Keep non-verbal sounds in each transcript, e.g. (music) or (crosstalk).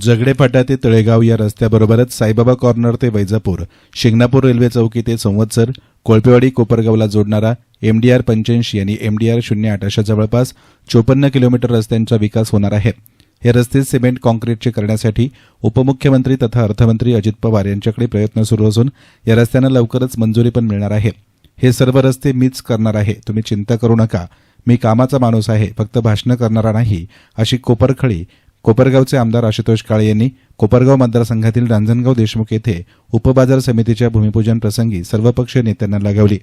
जगडेफाटा ते तळेगाव या रस्त्याबरोबरच साईबाबा कॉर्नर ते वैजापूर शिंगणापूर रेल्वे चौकी ते संवत्सर कोळपेवाडी कोपरगावला जोडणारा एमडीआर पंच्याऐंशी आणि एमडीआर शून्य आठ अशा जवळपास चोपन्न किलोमीटर रस्त्यांचा विकास होणार आहे. हे रस्ते सिमेंट कॉन्क्रीटचे करण्यासाठी उपमुख्यमंत्री तथा अर्थमंत्री अजित पवार यांच्याकडे प्रयत्न सुरू असून या रस्त्यांना लवकरच मंजुरी पण मिळणार आहे. हे सर्व रस्ते मीच करणार आहे. तुम्ही चिंता करू नका. मी कामाचा माणूस आहे. फक्त भाषणं करणारा नाही अशी कोपरखळी कोपरगावचे आमदार आशुतोष काळे यांनी कोपरगाव मतदारसंघातील रांजणगाव देशमुख येथे उपबाजार समितीच्या भूमिपूजन प्रसंगी सर्वपक्षीय नेत्यांना लगावली.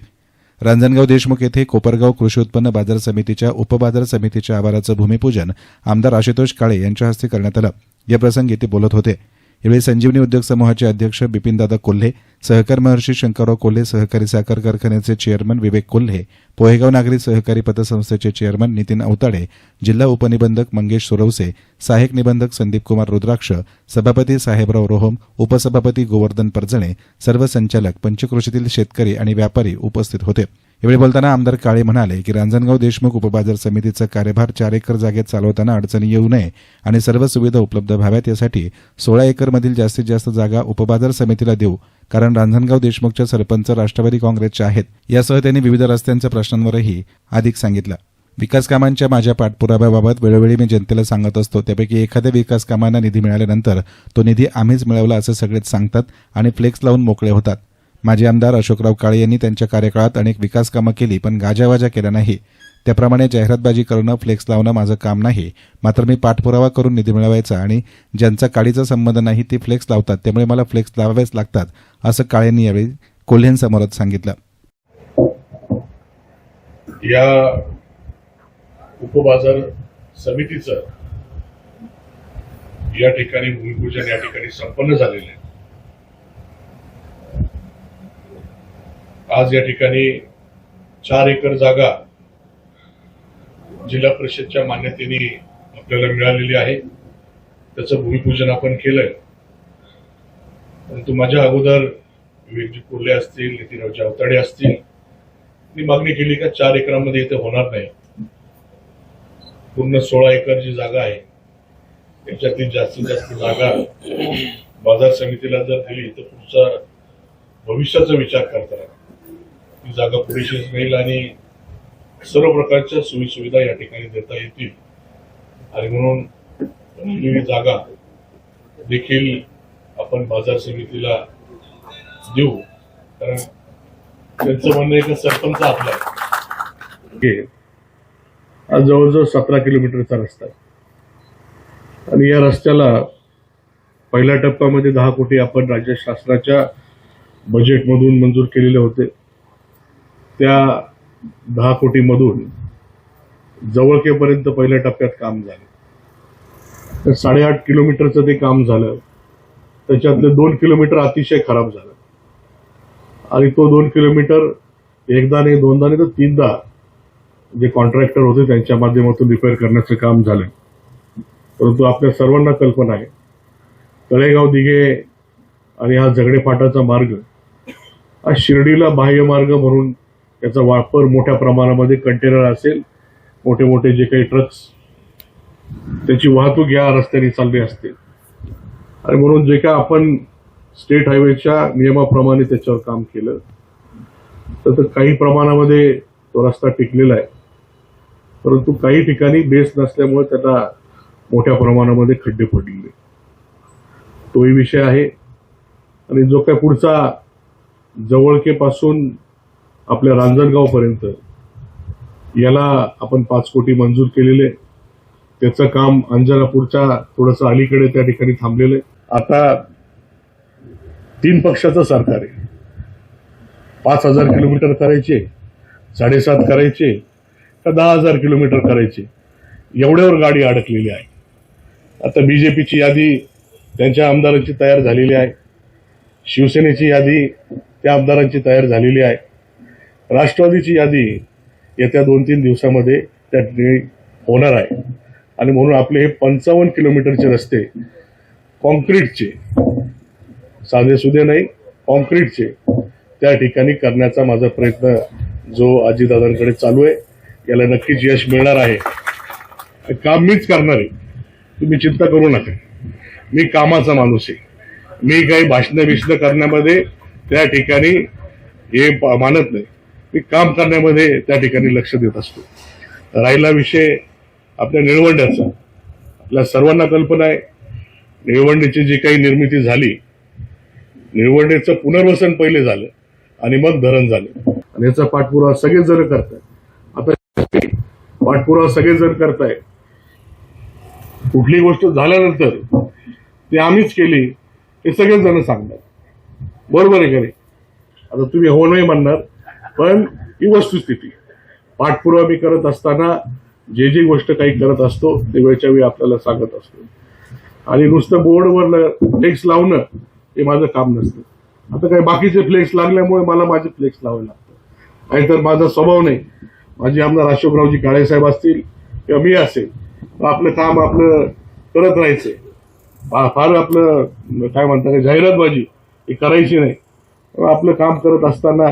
रांजणगाव देशमुख येथे कोपरगाव कृषी उत्पन्न बाजार समितीच्या उपबाजार समितीच्या आवाराचं भूमिपूजन आमदार आशुतोष काळे यांच्या हस्ते करण्यात आलं. या प्रसंगी ते बोलत होते. यावेळी संजीवनी उद्योग समूहाचे अध्यक्ष बिपिनदादा कोल्हे सहकार महर्षी शंकरराव कोल्हे सहकारी साखर कारखान्याचे चेअरमन विवेक कोल्हे पोहेगाव नागरी सहकारी पतसंस्थेचे चेअरमन नितीन अवताडे जिल्हा उपनिबंधक मंगेश सुरवसे सहाय्यक निबंधक संदीप कुमार रुद्राक्ष सभापती साहेबराव रोहम उपसभापती गोवर्धन परजणे सर्व संचालक पंचकृषीतील शेतकरी आणि व्यापारी उपस्थित होते. यावेळी बोलताना आमदार काळे म्हणाले की रांजणगाव देशमुख उपबाजार समितीचा कार्यभार चार एकर जागेत चालवताना अडचणी येऊ नये आणि सर्व सुविधा उपलब्ध व्हाव्यात यासाठी सोळा एकरमधील जास्तीत जास्त जागा उपबाजार समितीला देऊ कारण रांजणगाव देशमुखच्या सरपंच राष्ट्रवादी काँग्रेसच्या आहेत. यासह त्यांनी विविध रस्त्यांच्या प्रश्नांवरही अधिक सांगितलं. विकास कामांच्या माझ्या पाठपुराव्याबाबत वेळोवेळी मी जनतेला सांगत असतो. त्यापैकी एखाद्या विकास कामांना निधी मिळाल्यानंतर तो निधी आम्हीच मिळवला असं सगळेच सांगतात आणि फ्लेक्स लावून मोकळे होतात. माजी आमदार अशोकराव काळे यांनी त्यांच्या कार्यकाळात अनेक विकास कामं केली पण गाजावाजा केला नाही. त्याप्रमाणे जाहिरातबाजी करणं फ्लेक्स लावणं माझं काम नाही. मात्र मी पाठपुरावा करून निधी मिळवायचा आणि ज्यांचा काळीचा संबंध नाही ते फ्लेक्स लावतात. त्यामुळे मला फ्लेक्स लावावेच लागतात असं काळेंनी यावेळी कोल्हेंसमोरच सांगितलं. या उपबाजार समितीचं या ठिकाणी भूमिपूजन या ठिकाणी संपन्न झालेलं आहे. आज या ठिकाणी चार एकर जागा जिल्हा परिषदच्या मान्यतेने आपल्याला मिळालेली आहे. त्याचं भूमिपूजन आपण केलंय. परंतु माझ्या अगोदर विवेकजी कुर्ले असतील नितीनरावजी अवताडे असतील मी मागणी केली का चार एकरामध्ये इथे होणार नाही. पूर्ण सोळा एकर जी जागा आहे त्याच्यातील जास्तीत जास्त जागा बाजार समितीला जर दिली तर पुढचा भविष्याचा विचार करता ती जागा पुरेशी राहील आणि सर्व प्रकारच्या सोयी सुविधा या ठिकाणी देता येतील. आणि म्हणून जागा देखील आपण बाजार समितीला देऊ. कारण त्यांचं म्हणणं आहे की सरपंच आपला आहे. जवळजवळ सतरा किलोमीटरचा रस्ता आहे. आणि या रस्त्याला पहिल्या टप्प्यामध्ये दहा कोटी आपण राज्य शासनाच्या बजेटमधून मंजूर केलेले होते. त्या दहा कोटीमधून जवळकेपर्यंत पहिल्या टप्प्यात काम झालं. तर साडेआठ किलोमीटरचं ते काम झालं. त्याच्यातले दोन किलोमीटर अतिशय खराब झालं. आणि तो दोन किलोमीटर एकदा नाही दोनदा नाही तर तीनदा जे कॉन्ट्रॅक्टर होते त्यांच्या माध्यमातून रिपेअर करण्याचं काम झालं. परंतु आपल्या सर्वांना कल्पना आहे. तळेगाव दिघे आणि हा झगडे फाटाचा मार्ग हा शिर्डीला बाह्य मार्ग म्हणून त्याचा वापर मोठ्या प्रमाणामध्ये कंटेनर असेल मोठे मोठे जे काही ट्रक्स त्याची वाहतूक या रस्त्याने चालली असते. आणि म्हणून जे काय आपण स्टेट हायवेच्या नियमाप्रमाणे त्याच्यावर काम केलं तर काही प्रमाणामध्ये तो रस्ता टिकलेला आहे. परंतु काही ठिकाणी बेस नसल्यामुळे त्याला मोठ्या प्रमाणामध्ये खड्डे पडलेले तोही विषय आहे. आणि जो काय पुढचा जवळकेपासून आपल्या रांजणगावपर्यंत. याला आपण पाच कोटी मंजूर केलेले. त्याचं काम अंजनापूरच्या थोडंसं अलीकडे त्या ठिकाणी थांबलेलं आहे. आता तीन पक्षाचं सरकार आहे. पाच हजार किलोमीटर करायचे साडेसात करायचे का दहा हजार किलोमीटर करायचे. एवढ्यावर गाडी अडकलेली आहे. आता बीजेपीची यादी त्यांच्या आमदारांची तयार झालेली आहे. शिवसेनेची यादी त्या आमदारांची तयार झालेली आहे. राष्ट्रवादीची यादी येत्या दोन तीन दिवसामध्ये त्या ठिकाणी होणार आहे. आणि म्हणून आपले हे पंचावन्न किलोमीटरचे रस्ते कॉन्क्रीटचे साधे सुधे नाही कॉन्क्रीटचे त्या ठिकाणी करण्याचा माझा प्रयत्न जो आजीदादांकडे चालू आहे याला नक्कीच यश मिळणार आहे. काम मीच करणार. आहे तुम्ही चिंता करू नका. मी कामाचा माणूस आहे. मी काही भाषणं बिषणं करण्यामध्ये त्या ठिकाणी हे प- मानत नाही. मी काम करण्यामध्ये त्या ठिकाणी लक्ष देत असतो. राहिला विषय आपल्या निळवंड्याचा. आपल्या सर्वांना कल्पना आहे. निळवंडीची जी काही निर्मिती झाली निळवंडेचं पुनर्वसन पहिले झालं आणि मग धरण झालं. आणि याचा पाठपुरावा सगळेच जण करताय आता पाठपुरावा सगळेच जण करताय कुठली गोष्ट झाल्यानंतर ती आम्हीच केली हे सगळेच जण सांगतात. बरोबर आहे का नाही? आता तुम्ही हो नाही म्हणणार. पण ही वस्तुस्थिती पाठपुरावा मी करत असताना जे जी गोष्ट काही करत असतो ते वेळच्या वेळी आपल्याला सांगत असतो. आणि नुसतं बोर्डवर फ्लेक्स लावणं हे माझं काम नसतं. आता काही बाकीचे फ्लेक्स लागल्यामुळे मला माझे फ्लेक्स लावावे लागतात. नाहीतर माझा स्वभाव नाही. माझे आमदार अशोकरावजी काळेसाहेब असतील किंवा मी असेल आपलं काम आपलं करत राहायचं. फा- फार आपलं काय म्हणतात जाहिरातबाजी ही करायची नाही. आपलं काम करत असताना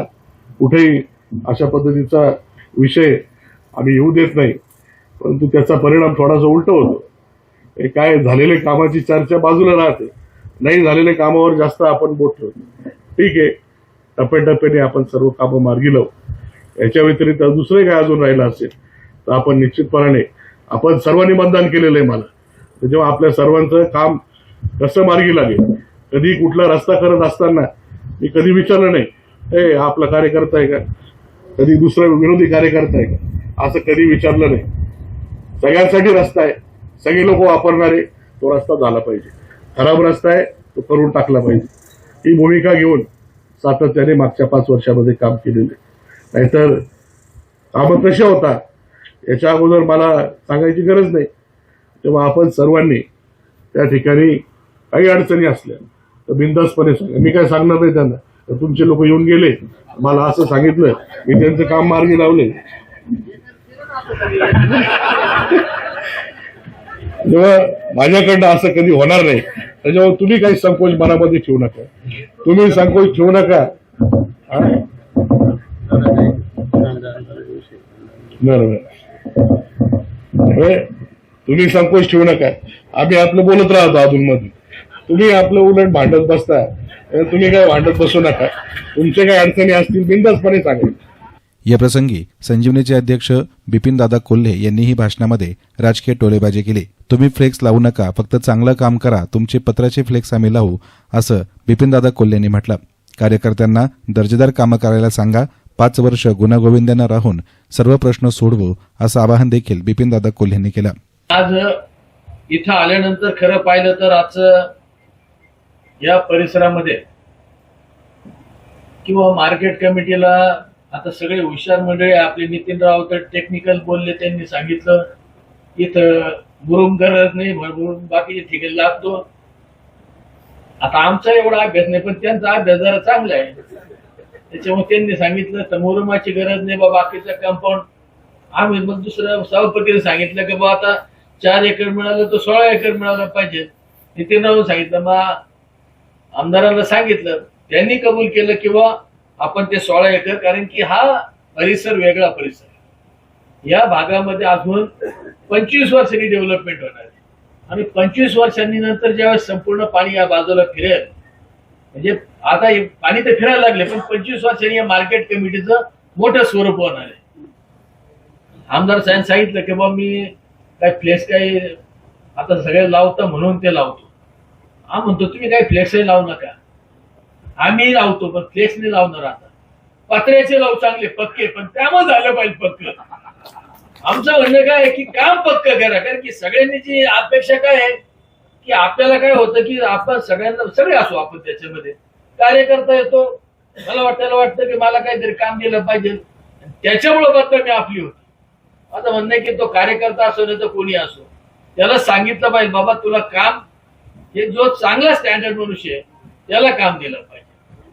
कुठेही अशा पद्धतीचा विषय आम्ही येऊ देत नाही. परंतु त्याचा परिणाम थोडासा उलट होतो. हे काय झालेले कामाची चर्चा बाजूला राहते. नाही झालेल्या कामावर जास्त आपण बोट ठेवतो ठीक आहे. टप्प्याटप्प्याने आपण सर्व कामं मार्गी लावू. याच्या व्यतिरिक्त दुसरे काय अजून राहिलं असेल तर आपण निश्चितपणाने आपण सर्वांनी मतदान केलेलं आहे मला. तर जेव्हा आपल्या सर्वांचं काम कसं मार्गी लागेल कधी कुठला रस्ता करत असताना मी कधी विचारलं नाही ए आपला कार्यकर्ता आहे का? कधी दुसरा विरोधी कार्यकर्ता आहे का? असं कधी विचारलं नाही. सगळ्यांसाठी रस्ता आहे. सगळे लोक वापरणारे तो रस्ता झाला पाहिजे. खराब रस्ता आहे तो करून टाकला पाहिजे. ही भूमिका घेऊन सातत्याने मागच्या पाच वर्षामध्ये काम केलेलं आहे. नाहीतर कामं कशा होता. याच्या अगोदर मला सांगायची गरज नाही. तेव्हा आपण सर्वांनी त्या ठिकाणी काही अडचणी असल्या तर बिंदासपणे सांगा. मी काय सांगणार नाही त्यांना. तर तुमचे लोक येऊन गेले. मला असं सांगितलं मी त्यांचं काम मार्गी लावले. तेव्हा माझ्याकडनं असं कधी होणार नाही. त्याच्यामुळे तुम्ही काही संकोच मनामध्ये ठेवू नका. तुम्ही संकोच ठेवू नका. बरोबर तुम्ही संकोच ठेवू नका. आम्ही आपलं बोलत राहतो अधून तुम्ही आपलं उलट भांडत बसता. तुम्ही काय भांडत बसू नका. तुमचे काय अडचणी असतील बिंदासपणे सांगा. या प्रसंगी संजीवनीचे अध्यक्ष बिपिनदादा कोल्हे यांनीही भाषणामध्ये राजकीय टोलेबाजी केली. तुम्ही फ्लेक्स लावू नका फक्त चांगलं काम करा तुमचे पत्राचे फ्लेक्स आम्ही लावू असं बिपिनदादा कोल्हेंनी म्हटलं. कार्यकर्त्यांना दर्जेदार कामं करायला सांगा पाच वर्ष गुण्यागोविंदानं राहून सर्व प्रश्न सोडवू असं आवाहन देखील बिपिनदादा कोल्हेंनी केलं. आज इथं आल्यानंतर खरं पाहिलं तर आजचं या परिसरामध्ये किंवा मार्केट कमिटीला आता सगळे हुशार मंडळी आपले नितीन तर टेक्निकल बोलले त्यांनी सांगितलं. इथं मुरुम गरज नाही भरभरून बाकीचे ठिकाणी लागतो आता आमचा एवढा अभ्यास नाही पण त्यांचा अभ्यास जरा चांगला आहे. त्याच्यामुळे त्यांनी सांगितलं तर मुरुमाची गरज नाही बा बाकीचं कंपाऊंड आम्ही मग दुसऱ्या सभापतीने सांगितलं की बा आता चार एकर मिळालं तर सोळा एकर मिळालं पाहिजे. नितीन राऊत सांगितलं मग आमदारांना सांगितलं त्यांनी कबूल केलं किंवा आपण ते सोळा एकर कारण की हा परिसर वेगळा परिसर आहे. या भागामध्ये अजून पंचवीस वर्षांनी डेव्हलपमेंट होणार आहे. आणि पंचवीस वर्षांनी नंतर ज्यावेळेस संपूर्ण पाणी या बाजूला फिरेल म्हणजे आता पाणी तर फिरायला लागले पण पंचवीस वर्षांनी या मार्केट कमिटीचं मोठं स्वरूप होणार आहे. आमदार साहेब सांगितलं की बाबा मी काय प्लेस काही आता सगळे लावतं म्हणून ते लावतो. हा म्हणतो तुम्ही काही फ्लेक्सही लावू नका. आम्ही लावतो पण फ्लेक्स नाही लावणार आता. पत्र्याचे लावू चांगले पक्के पण त्यामुळे झालं पाहिजे पक्क. आमचं म्हणणं काय आहे की काम पक्क करा कारण की सगळ्यांनी जी अपेक्षा काय आहे की आपल्याला काय होतं की आपण सगळ्यांना सगळे असू आपण त्याच्यामध्ये. कार्यकर्ता येतो मला वाटायला वाटतं की मला काहीतरी काम दिलं पाहिजे. त्याच्यामुळे बदनामी आपली होती. आता म्हणणं आहे की तो कार्यकर्ता असो नाही तर कोणी असो. त्याला सांगितलं पाहिजे बाबा तुला काम हे जो चांगला स्टँडर्ड मनुष्य आहे त्याला काम दिलं पाहिजे.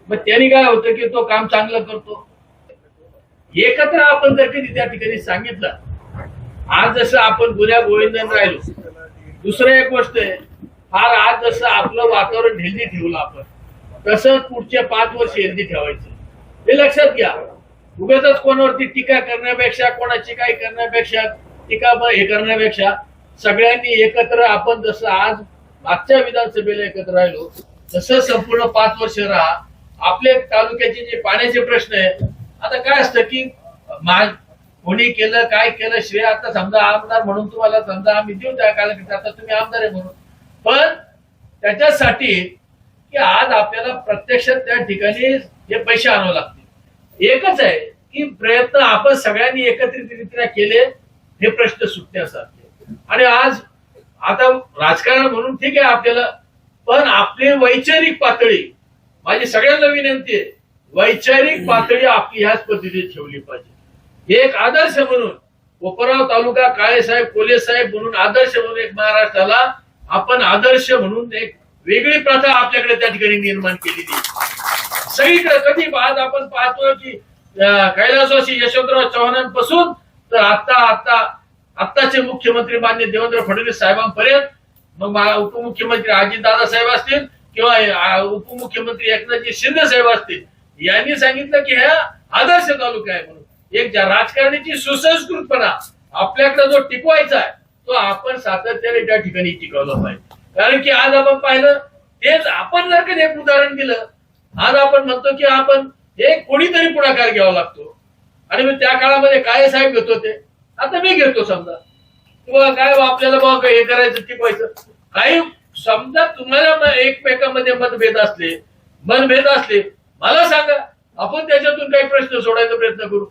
मग त्यांनी काय होतं की तो काम चांगलं करतो? एकत्र आपण जर कधी त्या ठिकाणी सांगितलं आज जसं आपण गुन्ह्या गोविंदन राहिलो दुसरं एक गोष्ट आहे फार आज जसं आपलं वातावरण हेल्दी ठेवलं आपण तसंच पुढचे पाच वर्ष हेल्दी ठेवायचं. हे लक्षात घ्या. उगाच कोणावरती टीका करण्यापेक्षा कोणाची काही करण्यापेक्षा टीका हे करण्यापेक्षा सगळ्यांनी एकत्र आपण जसं आज मागच्या विधानसभेला एकत्र राहिलो. तसं संपूर्ण पाच वर्ष राहा आपले तालुक्याचे जे पाण्याचे प्रश्न आहे आता काय असतं की कोणी केलं काय केलं श्रेय आता समजा आमदार म्हणून तुम्हाला समजा आम्ही देऊ त्या कालावधीत आता तुम्ही आमदार आहे म्हणून. पण त्याच्यासाठी की आज आपल्याला प्रत्यक्षात त्या ठिकाणी हे पैसे आणावे लागतील. एकच आहे की प्रयत्न आपण सगळ्यांनी एकत्रितरित्या केले हे प्रश्न सुटण्यासारखे. आणि आज आता राजकारण म्हणून ठीक आहे आपल्याला पण आपली वैचारिक पातळी माझी सगळ्यांना विनंती आहे वैचारिक पातळी आपली ह्याच पद्धतीने ठेवली पाहिजे एक आदर्श म्हणून कोपराव तालुका काळेसाहेब कोले साहेब म्हणून आदर्श म्हणून एक महाराष्ट्राला आपण आदर्श म्हणून एक वेगळी प्रथा आपल्याकडे त्या ठिकाणी निर्माण केलेली. सगळीकडे कधी आज आपण पाहतोय की कैलासवासी यशवंतराव चव्हाणांपासून तर आता आता आत्ताचे मुख्यमंत्री मान्य देवेंद्र फडणवीस साहेबांपर्यंत मग उपमुख्यमंत्री अजितदादा साहेब असतील किंवा उपमुख्यमंत्री एकनाथजी शिंदे साहेब असतील यांनी सांगितलं की हा आदर्श तालुका आहे म्हणून. एक ज्या राजकारणीची सुसंस्कृतपणा आपल्याकडे जो टिकवायचा आहे तो आपण सातत्याने त्या ठिकाणी टिकवला पाहिजे. कारण की आज आपण पाहिलं तेच आपण जर कधी एक उदाहरण दिलं आज आपण म्हणतो की आपण हे कोणीतरी पुढाकार घ्यावा लागतो. आणि मग त्या काळामध्ये काय साहेब घेत होते. आता मी घेतो समजा. किंवा काय बा आपल्याला बाबा हे करायचं टिकवायचं काही समजा तुम्हाला एकमेकांमध्ये मतभेद असले मनभेद असले मला सांगा. आपण त्याच्यातून काही प्रश्न सोडायचा प्रयत्न करू.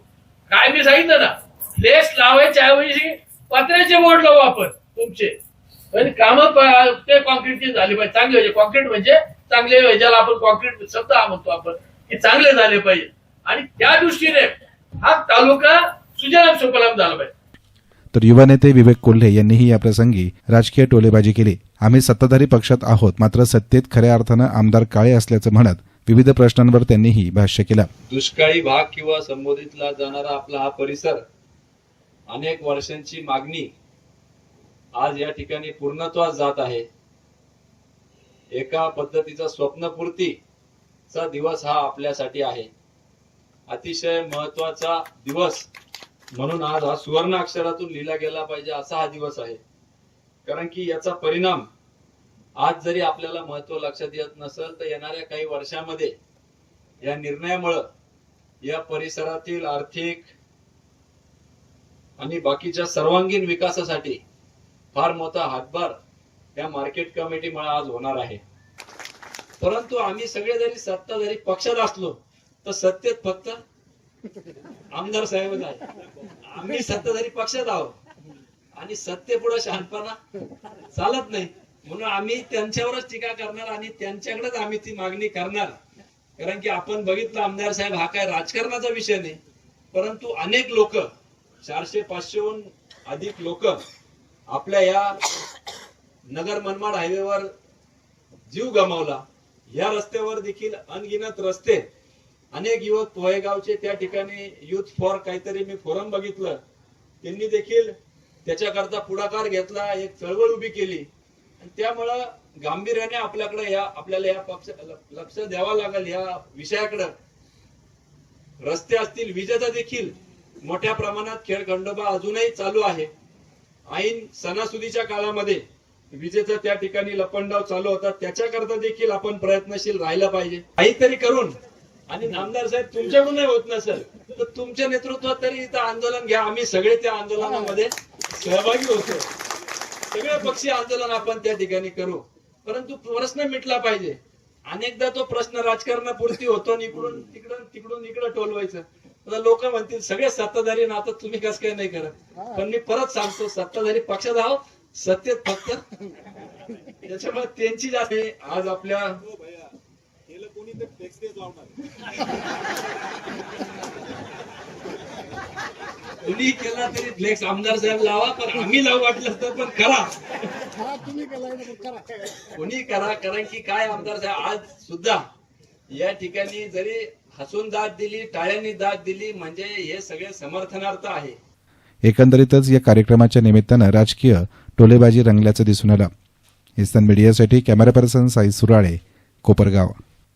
काय मी सांगितलं ना लेस लावायच्या ऐवजी पत्र्याचे बोर्ड लावू आपण तुमचे. पण काम ते कॉन्क्रीटची झाली पाहिजे. चांगले पाहिजे. कॉन्क्रीट म्हणजे चांगले ज्याला आपण कॉन्क्रीट शब्द म्हणतो आपण की चांगले झाले पाहिजे. आणि त्या दृष्टीने हा तालुका सुजलाम सुफलाम झाला पाहिजे. तर युवा नेते विवेक कोल्हे यांनीही याप्रसंगी राजकीय टोलेबाजी केली. आम्ही सत्ताधारी पक्षात आहोत मात्र सत्तेत खऱ्या अर्थानं आमदार काळे असल्याचं म्हणत विविध प्रश्नांवर त्यांनीही भाष्य केलं. दुष्काळी भाग किंवा संबोधितला जाणारा आपला हा परिसर अनेक वर्षांची मागणी आज या ठिकाणी पूर्णत्वास जात आहे. एका पद्धतीचा स्वप्नपूर्तीचा दिवस हा आपल्यासाठी आहे. अतिशय महत्त्वाचा दिवस म्हणून आज हा सुवर्ण अक्षरातून लिहिला गेला पाहिजे असा हा दिवस आहे. कारण की याचा परिणाम आज जरी आपल्याला महत्त्व लक्षात येत नसेल तर येणाऱ्या काही वर्षामध्ये या निर्णयामुळं या परिसरातील आर्थिक आणि बाकीच्या सर्वांगीण विकासासाठी फार मोठा हातभार या मार्केट कमिटीमुळे आज होणार आहे. परंतु आम्ही सगळे जरी सत्ता जरी पक्षात असलो तर सत्तेत फक्त आमदार साहेब आम्ही सत्ताधारी पक्षात आहोत. आणि सत्तेपुढे शहाणपणा चालत नाही. म्हणून आम्ही त्यांच्यावरच टीका करणार आणि त्यांच्याकडेच आम्ही ती मागणी करणार. कारण की आपण बघितलं आमदार साहेब हा काय राजकारणाचा विषय नाही. परंतु अनेक लोक चारशे पाचशेहून अधिक लोक आपल्या या नगर मनमाड हायवेवर जीव गमावला. या रस्त्यावर देखील अनगिनत रस्ते अनेक युवक पोहेगावचे त्या ठिकाणी युथ फॉर काहीतरी मी फोरम बघितलं. त्यांनी देखील त्याच्याकरता पुढाकार घेतला एक चळवळ उभी केली. आणि त्यामुळं गांभीर्याने आपल्याकडे या आपल्याला या पक्ष लक्ष द्यावं लागेल या विषयाकडे. रस्ते असतील विजेचा देखील मोठ्या प्रमाणात खेळ खंडोबा अजूनही चालू आहे. ऐन सणासुदीच्या काळामध्ये विजेचा त्या ठिकाणी लपंडाव चालू होता त्याच्याकरता देखील आपण प्रयत्नशील राहिलं पाहिजे. काहीतरी करून आणि नामदार साहेब तुमच्याकडूनही होत नसेल तर तुमच्या नेतृत्वात तरी इथं आंदोलन घ्या. आम्ही सगळे त्या आंदोलनामध्ये सहभागी होतो. सगळे पक्षी आंदोलन आपण त्या ठिकाणी करू. परंतु प्रश्न मिटला पाहिजे. अनेकदा तो प्रश्न राजकारणापुरती होतो आणि इकडून तिकडून तिकडून इकडं टोलवायचं. आता लोक म्हणतील सगळे सत्ताधारी ना आता तुम्ही कसं काय नाही करत? पण मी परत सांगतो सत्ताधारी पक्षात आहोत सत्तेत फक्त. त्याच्यामुळे त्यांची जास्त आज आपल्या (laughs) कोणी केला तरी फ्लेक्स आमदार साहेब लावा पण आम्ही लावू वाटलं तर पण करा. कोणी करा कारण की काय आमदार साहेब आज सुद्धा या ठिकाणी जरी हसून दाद दिली टाळ्यांनी दाद दिली म्हणजे हे सगळे समर्थनार्थ आहे. एकंदरीतच या कार्यक्रमाच्या निमित्तानं राजकीय टोलेबाजी रंगल्याचं दिसून आलं. इस्तान मीडियासाठी कॅमेरा पर्सन साई सुराळे कोपरगाव.